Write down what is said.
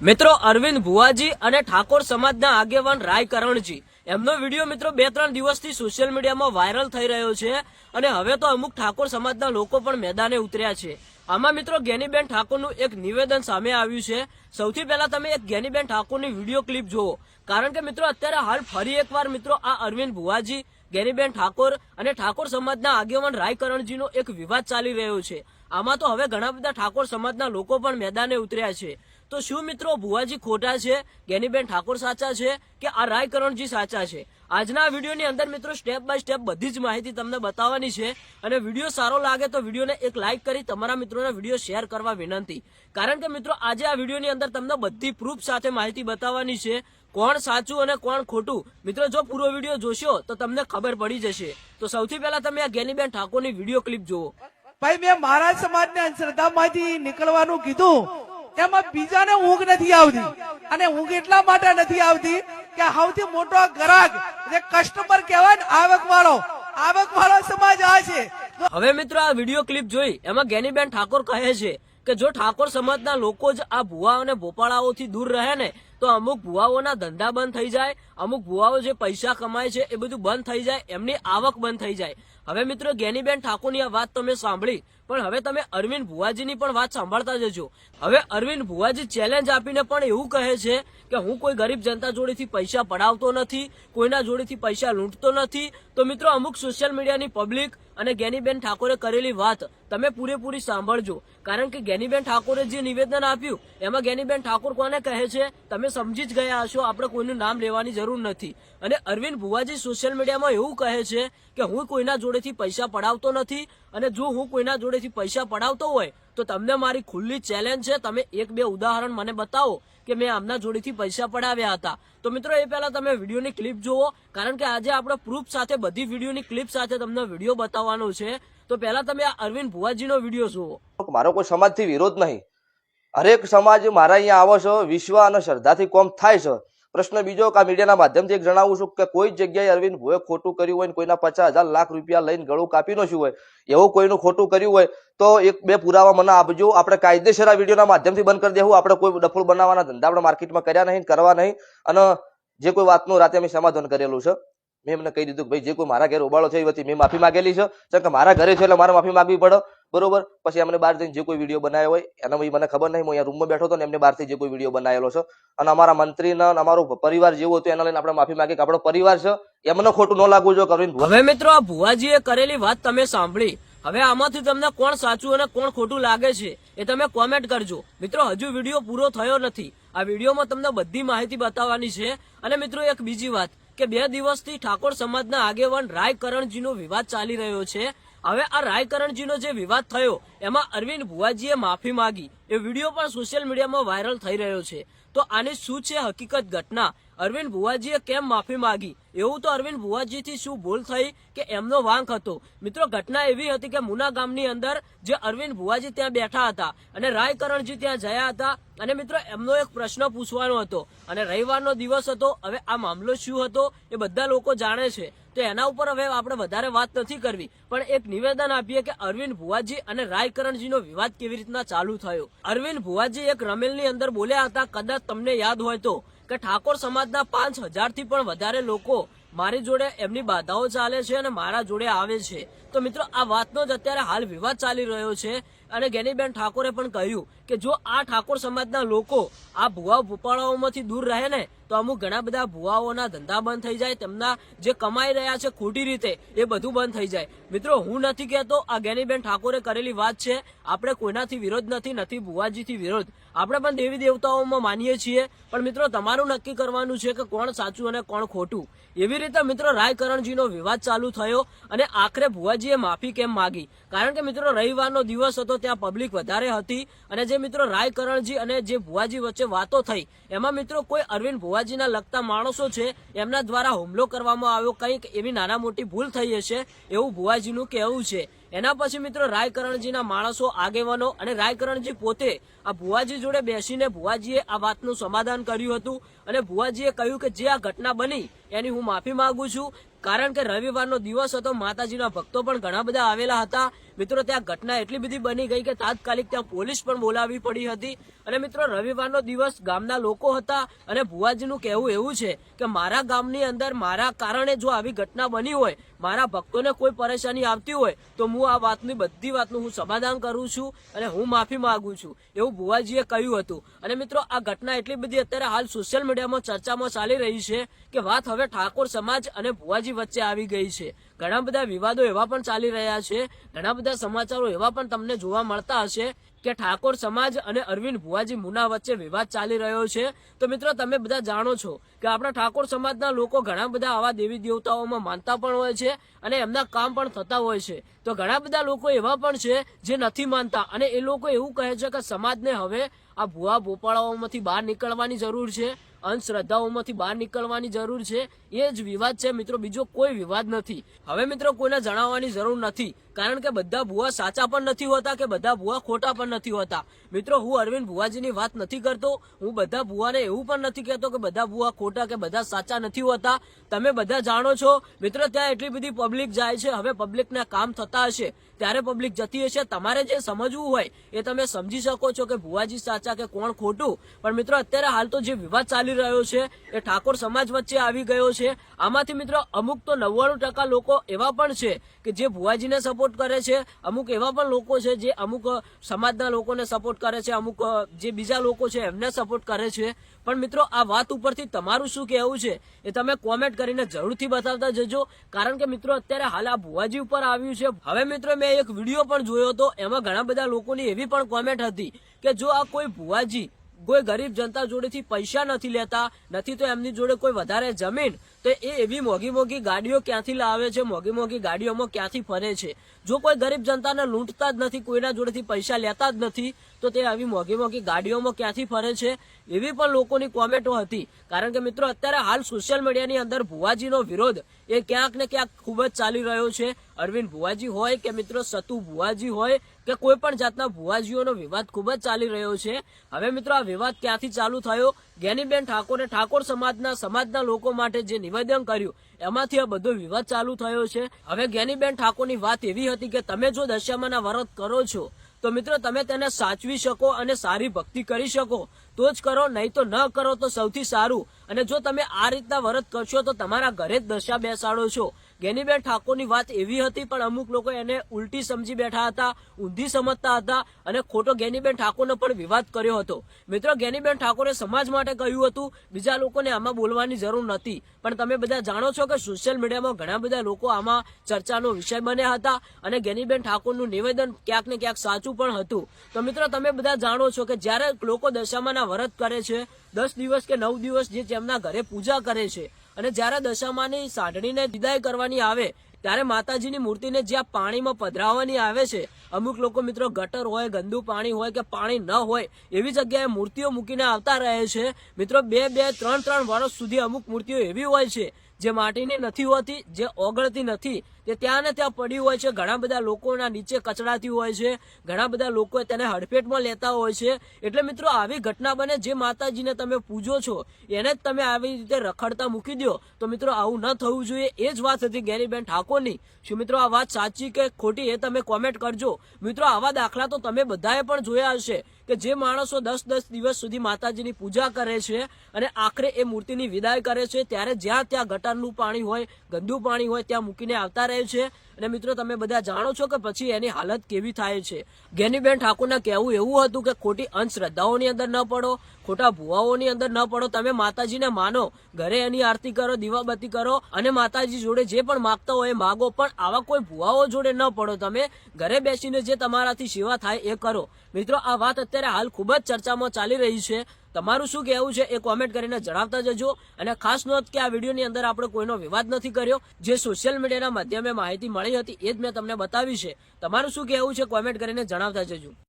મિત્રો અરવિંદ ભુવાજી અને ઠાકોર સમાજના આગેવાન રાય કરણજી એમનો વીડિયો મિત્રો બે ત્રણ દિવસથી સોશિયલ મીડિયામાં વાયરલ થઈ રહ્યો છે અને હવે તો અમુક ઠાકોર સમાજના લોકો પણ મેદાને ઉતર્યા છે. આમાં મિત્રો ગેનીબેન ઠાકોરનું એક નિવેદન સામે આવ્યું છે. સૌથી પહેલા તમે એક ગેનીબેન ઠાકોરની વીડિયો ક્લિપ જુઓ. કારણ કે મિત્રો અત્યારે હાલ ફરી એકવાર મિત્રો આ અરવિંદ ભુવાજી, ગેનીબેન ઠાકોર અને ઠાકોર સમાજના આગેવાન રાય કરણજીનો એક વિવાદ ચાલી રહ્યો છે. આમાં તો હવે ઘણા બધા ઠાકોર સમાજના લોકો પણ મેદાને ઉતર્યા છે. તો શું મિત્રો, ભુવાજી ખોટા છે? ગેનીબેન ઠાકોર સાચા છે કે આ રાય કરણજી સાચા છે? આજના વિડીયોની અંદર મિત્રો સ્ટેપ બાય સ્ટેપ બધી જ માહિતી તમને બતાવવાની છે અને વીડિયો સારો લાગે તો વિડીયોને એક લાઇક કરી તમારા મિત્રોને વીડિયો શેર કરવા વિનંતી. કારણ કે મિત્રો, આજે આ વિડીયોની અંદર તમને બધી પ્રૂફ સાથે માહિતી બતાવવાની છે કોણ સાચું અને કોણ ખોટું. મિત્રો, જો પૂરો વીડિયો જોશો તો તમને ખબર પડી જશે. તો સૌથી પહેલા તમે આ ગેનીબેન ઠાકોરની વીડિયો ક્લિપ જુઓ. ભાઈ, મેં મારા સમાજને અંધશ્રદ્ધામાંથી નીકળવાનું કીધું. એમાં બીજાને ઊંઘ નથી આવતી. અને ઊંઘ એટલા માટે નથી આવતી કે સૌથી મોટો ગ્રાહક જે કસ્ટમર કહેવાય ને આવક વાળો આવક વાળો સમાજ આ છે. હવે મિત્રો આ વીડિયો ક્લિપ જોઈ એમાં ગેનીબેન ઠાકોર કહે છે કે જો ઠાકોર સમાજના લોકો જ આ ભુવા અને ભોપાળાઓથી દૂર રહે ને, તો અમુક ભુવાઓના ધંધા બંધ થઈ જાય, અમુક ભુવાઓ જે પૈસા કમાય છે એ બધું બંધ થઈ જાય, એમની આવક બંધ થઈ જાય. હવે મિત્રો ગેનીબેન ઠાકોરની આ વાત તમે સાંભળી પણ હવે તમે અરવિંદ ભુવાજીની પણ વાત સાંભળતા જજો. હવે અરવિંદ ભુવાજી ચેલેન્જ આપીને પણ એવું કહે છે કે હું કોઈ ગરીબ જનતા જોડેથી પૈસા પડાવતો નથી, કોઈના જોડેથી પૈસા લૂંટતો નથી. તો મિત્રો અમુક સોશિયલ મીડિયાની પબ્લિક અને ગેનીબેન ઠાકોરે કરેલી વાત તમે પૂરેપૂરી સાંભળજો. કારણ કે ગેનીબેન ઠાકોરે જે નિવેદન આપ્યું, એમાં ગેનીબેન ઠાકોર કોને કહે છે? તમે સમજી જ ગયા હશો, આપણે કોઈનું નામ લેવાની જરૂર નથી. અને અરવિંદ ભુવાજી સોશિયલ મીડિયામાં એવું કહે છે કે હું કોઈના જોડેથી પૈસા પડાવતો નથી અને જો હું કોઈના જોડેથી પૈસા પડાવતો હોય, તો તમને મારી ખુલ્લી ચેલેન્જ છે. તમે એક બે ઉદાહરણ મને બતાવો કે મેં આમના જોડેથી પૈસા પડાવ્યા હતા. તો મિત્રો, એ પહેલા તમે વિડીયોની ક્લિપ જુઓ, કારણ કે આજે આપણે પ્રૂફ સાથે બધી વિડીયોની ક્લિપ સાથે તમને વીડિયો બતાવવાનો છે. તો પહેલા તમે આ અરવિંદ ભુવાજીનો વીડિયો જુઓ. મારો કોઈ સમાજથી વિરોધ નહીં. હરેક સમાજ મારા અહીંયા આવો છો વિશ્વ અને શ્રદ્ધાથી કોમ થાય છે. પ્રશ્ન બીજો કે મીડિયાના માધ્યમથી એક જણાવું છું કે કોઈ જગ્યાએ અરવિંદ ભોએ ખોટું કર્યું હોય કોઈના પચાસ હજાર લાખ રૂપિયા લઈને ગળું કાપી નાખ્યું હોય, એવું કોઈનું ખોટું કર્યું હોય, તો એક બે પુરાવા મને આપજો. આપણે કાયદેસર આ વિડીયોના માધ્યમથી બંધ કરી દેવું. આપણે કોઈ ડફોળ બનાવવાના ધંધા આપણે માર્કેટમાં કર્યા નહીં કરવા નહીં. અને જે કોઈ વાતનું રાતે અમે સમાધાન કરેલું છે. મેં એમને કહી દીધું કે ભાઈ, જે કોઈ મારા ઘરે ઉબાળો છે એ વતી મેં માફી માંગેલી છે. કે મારા ઘરે છે એટલે મારે માફી માંગવી પડે. બરોબર? પછી એમને બહાર જઈને જે કોઈ વીડિયો બનાવ્યો હોય, એના મને ખબર નહીં, હું અહીંયા રૂમમાં બેઠો હતો ને એમને બહારથી જે કોઈ વીડિયો બનાવેલો છે. અને અમારા મંત્રીના અમારો પરિવાર જેવો હતો, એના લઈને આપણે માફી માંગીએ કે આપણો પરિવાર છે એમને ખોટું ન લાગવું જોઈએ કરવીને હવે મિત્રો, આ ભુવાજીએ કરેલી વાત તમે સાંભળી. હવે આમાંથી તમને કોણ સાચું અને કોણ ખોટું લાગે છે, એ તમે કોમેન્ટ કરજો. મિત્રો, હજુ વીડિયો પૂરો થયો નથી. આ વિડીયોમાં તમને બધી માહિતી બતાવવાની છે. અને મિત્રો, એક બીજી વાત, કે બે દિવસથી ઠાકોર સમાજના આગેવાન રાય કરણજીનો વિવાદ ચાલી રહ્યો છે. હવે આ રાય કરણજીનો જે વિવાદ થયો એમાં અરવિંદ ભુવાજીએ માફી માંગી. એ વીડિયો પણ સોશિયલ મીડિયામાં વાયરલ થઈ રહ્યો છે. તો આની શું છે હકીકત ઘટના? અરવિંદ ભુવાજીએ કેમ માફી માગી? એવું તો અરવિંદ ભુવાજીથી શું ભૂલ થઈ કે એમનો વાંક હતો? મિત્રો, ઘટના એવી હતી કે મુના ગામની અંદર જે અરવિંદ ભુવાજી ત્યાં બેઠા હતા અને રાય કરણજી ત્યાં જયા હતા અને મિત્રો, એમનો એક પ્રશ્ન પૂછવાનો હતો અને રવિવારનો દિવસ હતો. હવે આ મામલો શું હતો એ બધા લોકો જાણે છે. તો એના ઉપર હવે આપણે વધારે વાત નથી કરવી. પણ એક નિવેદન આપીએ કે અરવિંદ ભુવાજી અને રાય કરણજીનો વિવાદ કેવી રીતના ચાલુ થયો? અરવિંદ ભુવાજી એક રમેલની અંદર બોલ્યા હતા, કદાચ તમને યાદ હોય તો, કે ઠાકોર સમાજના પાંચ હજારથી પણ વધારે લોકો મારી જોડે એમની બાધાઓ ચાલે છે અને મારા જોડે આવે છે. તો મિત્રો, આ વાતનો જ અત્યારે હાલ વિવાદ ચાલી રહ્યો છે અને ગેનીબેન ઠાકોરે પણ કહ્યું કે જો આ ઠાકોર સમાજના લોકો આ ભુવા ભૂપાળાઓમાંથી દૂર રહે ને તો અમુક ઘણા બધા ભુવાઓના ધંધા બંધ થઈ જાય, તેમના જે કમાઈ રહ્યા છે ખોટી રીતે, એ બધું બંધ થઈ જાય. મિત્રો, હું નથી કહેતો, આ જ્ઞાનીબેન ઠાકોરે કરેલી વાત છે. આપણે કોઈનાથી વિરોધ નથી નથી ભુવાજીથી વિરોધ. આપણે પણ દેવી દેવતાઓમાં માનીએ છીએ. પણ મિત્રો, તમારું નક્કી કરવાનું છે કે કોણ સાચું અને કોણ ખોટું. એવી રીતે મિત્રો રાય કરણજીનો વિવાદ ચાલુ થયો અને આખરે ભુવાજીએ માફી કેમ માગી? કારણ કે મિત્રો, રવિવારનો દિવસ હતો, ત્યાં પબ્લિક વધારે હતી અને જે મિત્રો રાય કરણજી અને જે ભુવાજી વચ્ચે વાતો થઈ, એમાં મિત્રો કોઈ અરવિંદ ભુવાજીના લગતા માણસો છે, એમના દ્વારા હુમલો કરવામાં આવ્યો. કંઈક એવી નાના મોટી ભૂલ થઈ હશે એવું ભુવાજીનું કહેવું છે. એના પછી મિત્રો રાયકરણજીના માણસો આગેવાનો અને રાયકરણજી પોતે આ ભુવાજી જોડે બેસીને ભુવાજીએ આ વાતનું સમાધાન કર્યું હતું અને ભુવાજીએ કહ્યું કે જે આ ઘટના બની, એની હું માફી માંગુ છું. કારણ કે રવિવારનો દિવસ હતો, માતાજીના ભક્તો પણ ઘણા બધા આવેલા હતા. મિત્રો, ત્યાં ઘટના એટલી બધી બની ગઈ કે તાત્કાલિક ત્યાં પોલીસ પણ બોલાવવી પડી હતી. અને મિત્રો, રવિવારનો દિવસ ગામના લોકો હતા અને ભુવાજીનું કહેવું એવું છે કે મારા ગામની અંદર મારા કારણે જો આવી ઘટના બની હોય, મારા ભક્તોને કોઈ પરેશાની આવતી હોય, તો હું આ વાતની બધી વાતનું હું સમાધાન કરું છું અને હું માફી માગું છું, એવું ભુવાજીએ કહ્યું હતું. અને મિત્રો, આ ઘટના એટલી બધી અત્યારે હાલ સોશિયલ મીડિયામાં ચર્ચામાં ચાલી રહી છે કે વાત હવે ઠાકોર સમાજ અને ભુવાજી વચ્ચે આવી ગઈ છે. ઘણા બધા વિવાદો એવા પણ ચાલી રહ્યા છે. ઘણા બધા સમાચારો એવા પણ તમને જોવા મળતા હશે કે ઠાકોર સમાજ અને અરવિંદ ભુવાજી મુના વચ્ચે વિવાદ ચાલી રહ્યો છે. તો મિત્રો, તમે બધા જાણો છો કે આપણા ઠાકોર સમાજના લોકો ઘણા બધા આવા દેવી દેવતાઓમાં માનતા પણ હોય છે અને એમના કામ પણ થતા હોય છે. તો ઘણા બધા લોકો એવા પણ છે જે નથી માનતા અને એ લોકો એવું કહે છે કે સમાજને હવે આ ભુવા ભોપાળાઓમાંથી બહાર નીકળવાની જરૂર છે. અંધશ્રદ્ધાઓમાંથી બહાર નીકળવાની જરૂર છે, એ જ વિવાદ છે મિત્રો. બીજો કોઈ વિવાદ નથી. હવે મિત્રો કોઈને જણાવવાની જરૂર નથી. કારણ કે બધા ભુવા સાચા પણ નથી હોતા કે બધા ભુવા ખોટા પણ નથી હોતા. મિત્રો, હું અરવિંદ ભુવાજીની વાત નથી કરતો. હું બધા ભુવાને એવું પણ નથી કહેતો કે બધા ભુવા ખોટા કે બધા સાચા નથી હોતા. તમે બધા જાણો છો, મિત્રો, ત્યાં એટલી બધી પબ્લિક જાય છે. હવે પબ્લિકના કામ થતા હશે. ત્યારે પબ્લિક જતી હશે. તમારે જે સમજવું હોય એ તમે સમજી શકો છો કે ભુવાજી સાચા કે કોણ ખોટું. પણ મિત્રો, અત્યારે હાલ તો જે વિવાદ ચાલી રહ્યો છે, એ ઠાકોર સમાજ વચ્ચે આવી ગયો છે. આમાંથી મિત્રો અમુક તો નવ્વાણું ટકા લોકો એવા પણ છે કે જે ભુવાજીને સપોર્ટ કરે છે, અમુક એવા પણ લોકો છે જે અમુક સમાજના લોકોને સપોર્ટ કરે છે, અમુક જે બીજા લોકો છે એમને સપોર્ટ કરે છે. પણ મિત્રો આ વાત ઉપરથી તમારું શું કહેવું છે એ તમે કોમેન્ટ કરીને જરૂરથી બતાવતા જજો. કારણ કે મિત્રો અત્યારે હાલ આ ભુવાજી ઉપર આવ્યું છે. હવે મિત્રો મેં એક વીડિયો પણ જોયો હતો. એમાં ઘણા બધા લોકોની એવી પણ કોમેન્ટ હતી કે જો આ કોઈ ભુવાજી કોઈ ગરીબ જનતા જોડેથી પૈસા નથી લેતા, નથી તો એમની જોડે કોઈ વધારે જમીન, તો એ એવી મોંઘી મોંઘી ગાડીઓ ક્યાંથી લાવે છે, મોંઘી મોંઘી ગાડીઓમાં ક્યાંથી ફરે છે? જો કોઈ ગરીબ જનતાને લૂંટતા જ નથી, કોઈના જોડેથી પૈસા લેતા જ નથી, તો તે આવી મોંઘી મોંઘી ગાડીઓમાં ક્યાંથી ફરે છે? એવી પણ લોકોની કોમેન્ટો હતી. કારણ કે મિત્રો, અત્યારે હાલ સોશિયલ મીડિયાની અંદર ભુવાજીનો વિરોધ એ ક્યાંક ને ક્યાંક ખૂબ જ ચાલી રહ્યો છે. અરવિંદ ભુવાજી હોય કે મિત્રો સતુ ભુવાજી હોય કે કોઈ પણ જાતના ભુવાજીઓનો વિવાદ ખૂબ જ ચાલી રહ્યો છે. હવે મિત્રો આ વિવાદ ક્યાંથી ચાલુ થયો? જ્ઞાનીબેન ઠાકોરે ઠાકોર સમાજના સમાજના લોકો માટે જે નિવેદન કર્યું, એમાંથી આ બધો વિવાદ ચાલુ થયો છે. હવે જ્ઞાનીબેન ઠાકોરની વાત એવી હતી કે તમે જો દશામાના વ્રત કરો છો, તો મિત્રો તમે તેને સાચવી શકો અને સારી ભક્તિ કરી શકો. તો જ કરો, નહીં તો ન કરો તો સૌથી સારું. અને જો તમે આ રીતના વ્રત કરશો તો તમારા ઘરે જ દશા બેસાડો છો. ગેનીબેન ઠાકોરની વાત એવી હતી, પણ અમુક લોકો એને ઉલટી સમજી બેઠા હતા, ઊંધી સમજતા હતા અને ખોટો ગેનીબેન ઠાકોરનો પણ વિવાદ કર્યો હતો. મિત્રો, ગેનીબેન ઠાકોરે સમાજ માટે કહ્યું હતું, બીજા લોકોને આમાં બોલવાની જરૂર નથી. પણ તમે બધા જાણો છો કે સોશિયલ મીડિયામાં ઘણા બધા લોકો આમાં ચર્ચાનો વિષય બન્યા હતા અને ગેનીબેન ઠાકોરનું નિવેદન ક્યાંક ને ક્યાંક સાચું પણ હતું. તો મિત્રો, તમે બધા જાણો છો કે જ્યારે લોકો દશામાના વ્રત કરે છે, દસ દિવસ કે નવ દિવસ જે તેમના ઘરે પૂજા કરે છે અને જ્યારે દશામાની સાંઢણીને વિદાય કરવાની આવે, ત્યારે માતાજીની મૂર્તિને જ્યાં પાણીમાં પધરાવવાની આવે છે, અમુક લોકો મિત્રો ગટર હોય, ગંદુ પાણી હોય કે પાણી ન હોય, એવી જગ્યાએ મૂર્તિઓ મૂકીને આવતા રહે છે. મિત્રો, બે બે, ત્રણ ત્રણ વર્ષ સુધી અમુક મૂર્તિઓ એવી હોય છે જે માટીની નથી હોતી, જે ઓગળતી નથી, તે ત્યાં ને ત્યાં પડી હોય છે. ઘણા બધા લોકોના નીચે કચડાતી હોય છે. ઘણા બધા લોકો તેને હડફેટમાં લેતા હોય છે. એટલે મિત્રો, આવી ઘટના બને જે માતાજીને તમે પૂજો છો, એને જ તમે આવી રીતે રખડતા મૂકી દો. તો મિત્રો, આવું ન થવું જોઈએ. એ જ વાત હતી ગેરીબેન ઠાકોરની. શું મિત્રો, આ વાત સાચી કે ખોટી એ તમે કોમેન્ટ કરજો. મિત્રો, આવા દાખલા તો તમે બધાએ પણ જોયા હશે. કે જે માણસો દસ દસ દિવસ સુધી માતાજીની પૂજા કરે છે અને આખરે એ મૂર્તિની વિદાય કરે છે, ત્યારે જ્યાં ત્યાં ગટરનું પાણી હોય, ગંદુ પાણી હોય, ત્યાં મૂકીને આવતા રહે છે. અને મિત્રો, તમે બધા જાણો છો કે પછી એની હાલત કેવી થાય છે. ગેનીબેન ઠાકોરના કહેવું એવું હતું કે ખોટી અંધશ્રદ્ધાઓની અંદર ન પડો, ખોટા ભુવાઓની અંદર ન પડો. તમે માતાજીને માનો, ઘરે એની આરતી કરો, દીવાબત્તી કરો અને માતાજી જોડે જે પણ માગતા હોય એ માગો, પણ આવા કોઈ ભુવાઓ જોડે ન પડો. તમે ઘરે બેસીને જે તમારાથી સેવા થાય એ કરો. મિત્રો, આ વાત અત્યારે હાલ ખૂબ જ ચર્ચામાં ચાલી રહી છે. તમારું શું કહેવું છે એ કોમેન્ટ કરીને જણાવતા જજો. અને ખાસ નોંધ કે આ વિડીયોની અંદર આપણે કોઈનો વિવાદ નથી કર્યો. જે સોશિયલ મીડિયાના માધ્યમે માહિતી મળી હતી એ જ મેં તમને બતાવી છે. તમારું શું કહેવું છે કોમેન્ટ કરીને જણાવતા જજો.